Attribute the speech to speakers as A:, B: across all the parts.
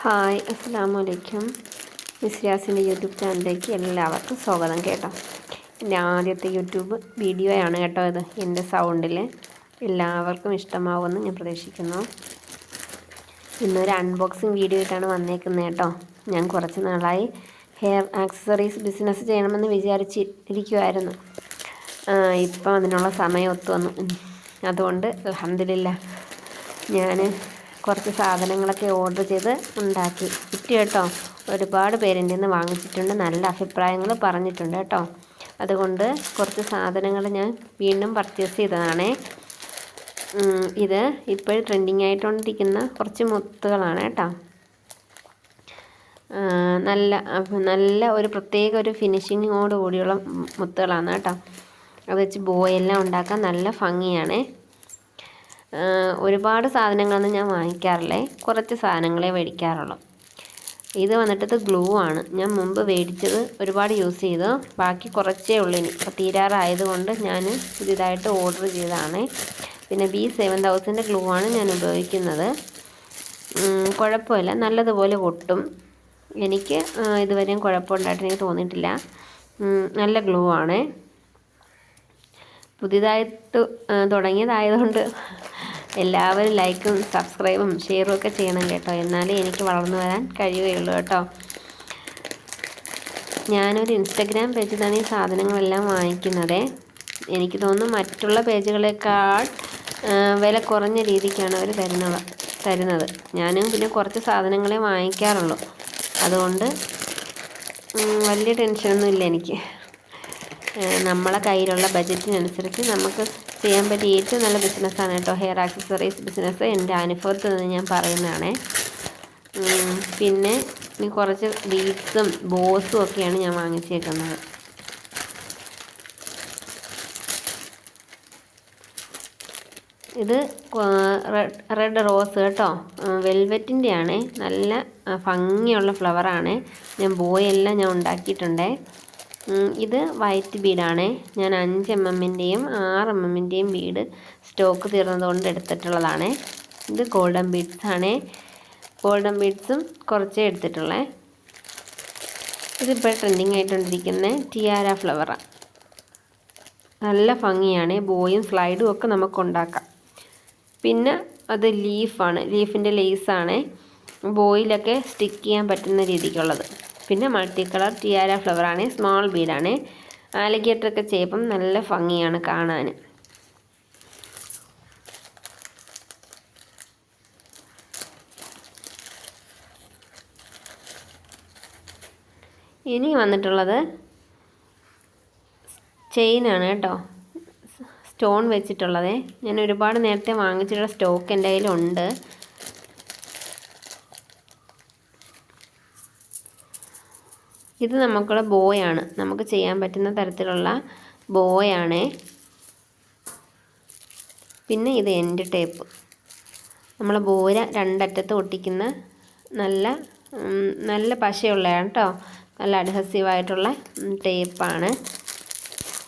A: Hi അസ്സാം വലൈക്കും മിസ്രിയാസിന്റെ YouTube ചാനലിലേക്ക് എല്ലാവർക്കും സ്വാഗതം കേട്ടോ. എന്റെ ആദ്യത്തെ യൂട്യൂബ് വീഡിയോ ആണ് കേട്ടോ ഇത്. എന്റെ സൗണ്ടിൽ എല്ലാവർക്കും ഇഷ്ടമാവുമെന്ന് ഞാൻ പ്രതീക്ഷിക്കുന്നു. ഇന്നൊരു അൺബോക്സിങ് വീഡിയോ ആയിട്ടാണ് വന്നേക്കുന്നത് കേട്ടോ. ഞാൻ കുറച്ച് നാളായി ഹെയർ ആക്സസറീസ് ബിസിനസ് ചെയ്യണമെന്ന് വിചാരിച്ചിരിക്കുമായിരുന്നു ഇപ്പം അതിനുള്ള സമയം ഒത്തു വന്നു. അതുകൊണ്ട് അലഹമില്ല ഞാൻ കുറച്ച് സാധനങ്ങളൊക്കെ ഓർഡർ ചെയ്ത് ഉണ്ടാക്കി. കിട്ടി കേട്ടോ ഒരുപാട് പേരെന്റെ നിന്ന് വാങ്ങിച്ചിട്ടുണ്ട്. നല്ല അഭിപ്രായങ്ങൾ പറഞ്ഞിട്ടുണ്ട് കേട്ടോ. അതുകൊണ്ട് കുറച്ച് സാധനങ്ങൾ ഞാൻ വീണ്ടും പർച്ചേസ് ചെയ്തതാണേ. ഇത് ഇപ്പോൾ ട്രെൻഡിങ് ആയിട്ടുകൊണ്ടിരിക്കുന്ന കുറച്ച് മുത്തുകളാണ് കേട്ടോ. നല്ല നല്ല ഒരു പ്രത്യേക ഒരു ഫിനിഷിങ്ങോട് കൂടിയുള്ള മുത്തുകളാണ് കേട്ടോ. അത് വെച്ച് ബോയെല്ലാം ഉണ്ടാക്കാൻ നല്ല ഭംഗിയാണേ. ഒരുപാട് സാധനങ്ങളൊന്നും ഞാൻ വാങ്ങിക്കാറില്ലേ? കുറച്ച് സാധനങ്ങളെ മേടിക്കാറുള്ളൂ. ഇത് വന്നിട്ട് ഗ്ലൂ ആണ്. ഞാൻ മുമ്പ് മേടിച്ചത് ഒരുപാട് യൂസ് ചെയ്തു. ബാക്കി കുറച്ചേ ഉള്ളൂ ഇനി. അപ്പോൾ തീരാറായതുകൊണ്ട് ഞാൻ പുതിയതായിട്ട് ഓർഡർ ചെയ്തതാണ്. പിന്നെ ബി സെവൻ തൗസൻഡ് ഗ്ലൂ ആണ് ഞാൻ ഉപയോഗിക്കുന്നത്. കുഴപ്പമില്ല. നല്ലതുപോലെ ഒട്ടും. എനിക്ക് ഇതുവരെയും കുഴപ്പമുണ്ടായിട്ട് എനിക്ക് തോന്നിയിട്ടില്ല നല്ല ഗ്ലൂ ആണ്. പുതിയതായിട്ട് തുടങ്ങിയതായതുകൊണ്ട് എല്ലാവരും ലൈക്കും സബ്സ്ക്രൈബും ഷെയറും ഒക്കെ ചെയ്യണം കേട്ടോ. എന്നാലേ എനിക്ക് വളർന്നു വരാൻ കഴിയുകയുള്ളൂ കേട്ടോ. ഞാനൊരു ഇൻസ്റ്റഗ്രാം പേജിൽ തന്നെ സാധനങ്ങളെല്ലാം വാങ്ങിക്കുന്നത്. എനിക്ക് തോന്നുന്നു മറ്റുള്ള പേജുകളെക്കാൾ വില കുറഞ്ഞ രീതിക്കാണ് അവർ തരുന്നത് തരുന്നത്. ഞാനും പിന്നെ കുറച്ച് സാധനങ്ങളെ വാങ്ങിക്കാറുള്ളൂ. അതുകൊണ്ട് വലിയ ടെൻഷനൊന്നും ഇല്ല എനിക്ക്. നമ്മളെ കയ്യിലുള്ള ബജറ്റിനനുസരിച്ച് നമുക്ക് ചെയ്യാൻ പറ്റിയ ഏറ്റവും നല്ല ബിസിനസ്സാണ് കേട്ടോ. ഹെയർ ആക്സസറീസ് ബിസിനസ് എന്റെ അനുഭവത്തിൽ നിന്ന് ഞാൻ പറയുന്നതാണ്. പിന്നെ കുറച്ച് ബീഡ്സും ബോസും ഒക്കെയാണ് ഞാൻ വാങ്ങിച്ചേക്കുന്നത്. ഇത് റെഡ് റോസ് കേട്ടോ. വെൽവെറ്റിന്റെ ആണ് നല്ല ഭംഗിയുള്ള ഫ്ലവറാണ്. ഞാൻ ബോയെല്ലാം ഞാൻ ഉണ്ടാക്കിയിട്ടുണ്ടേ. ഇത് വൈറ്റ് ബീഡാണ്. ഞാൻ അഞ്ച് എം എമ്മിന്റെയും ആറ് എം എമ്മിന്റെയും ബീഡ് സ്റ്റോക്ക് തീർന്നതുകൊണ്ട് എടുത്തിട്ടുള്ളതാണ്. ഇത് ഗോൾഡൻ ബീഡ്സ് ആണ് ഗോൾഡൻ ബീഡ്സും കുറച്ചേ എടുത്തിട്ടുള്ളേ. ഇതിപ്പോൾ ട്രെൻഡിങ് ആയിട്ടുകൊണ്ടിരിക്കുന്ന ടിയാര ഫ്ലവറാണ് നല്ല ഭംഗിയാണ്. ബോയും സ്ലൈഡും ഒക്കെ നമുക്ക് ഉണ്ടാക്കാം പിന്നെ അത് ലീഫാണ്. ലീഫിന്റെ ലേസാണ്. ബോയിലൊക്കെ സ്റ്റിക്ക് ചെയ്യാൻ പറ്റുന്ന രീതിക്കുള്ളത്. പിന്നെ മൾട്ടി കളർ ടിയാര ഫ്ലവറാണ് സ്മോൾ ബീഡാണ് ആലിഗേറ്ററൊക്കെ ചെയ്യുമ്പം നല്ല ഭംഗിയാണ് കാണാൻ. ഇനി വന്നിട്ടുള്ളത് ചെയിനാണ് കേട്ടോ. സ്റ്റോൺ വെച്ചിട്ടുള്ളത്. ഞാൻ ഒരുപാട് നേരത്തെ വാങ്ങിച്ചിട്ടുള്ള സ്റ്റോക്ക് എന്റെ കയ്യിലുണ്ട്. ഇത് നമുക്കുള്ള ബോയാണ്. നമുക്ക് ചെയ്യാൻ പറ്റുന്ന തരത്തിലുള്ള ബോയാണ്. പിന്നെ ഇത് എൻഡ് ടേപ്പ് നമ്മൾ ബോര രണ്ടറ്റത്ത് ഒട്ടിക്കുന്ന നല്ല നല്ല പശയുള്ളതാണ് കേട്ടോ നല്ല അഡ്ഹസീവായിട്ടുള്ള ടേപ്പാണ്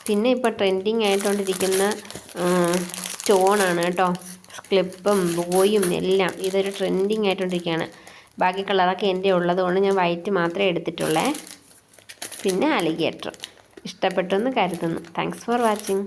A: പിന്നെ ഇപ്പോൾ ട്രെൻഡിങ് ആയിട്ടുകൊണ്ടിരിക്കുന്ന സ്റ്റോണാണ് കേട്ടോ ക്ലിപ്പും ബോയും എല്ലാം ഇതൊരു ട്രെൻഡിങ് ആയിട്ടുകൊണ്ടിരിക്കുകയാണ് ബാക്കി കളറൊക്കെ എന്റെ ഉള്ളതുകൊണ്ട് ഞാൻ വൈറ്റ് മാത്രമേ എടുത്തിട്ടുള്ളേ. പിന്നെ അലിഗേറ്റർ. ഇഷ്ടപ്പെട്ടു എന്ന് കരുതുന്നു. Thanks for watching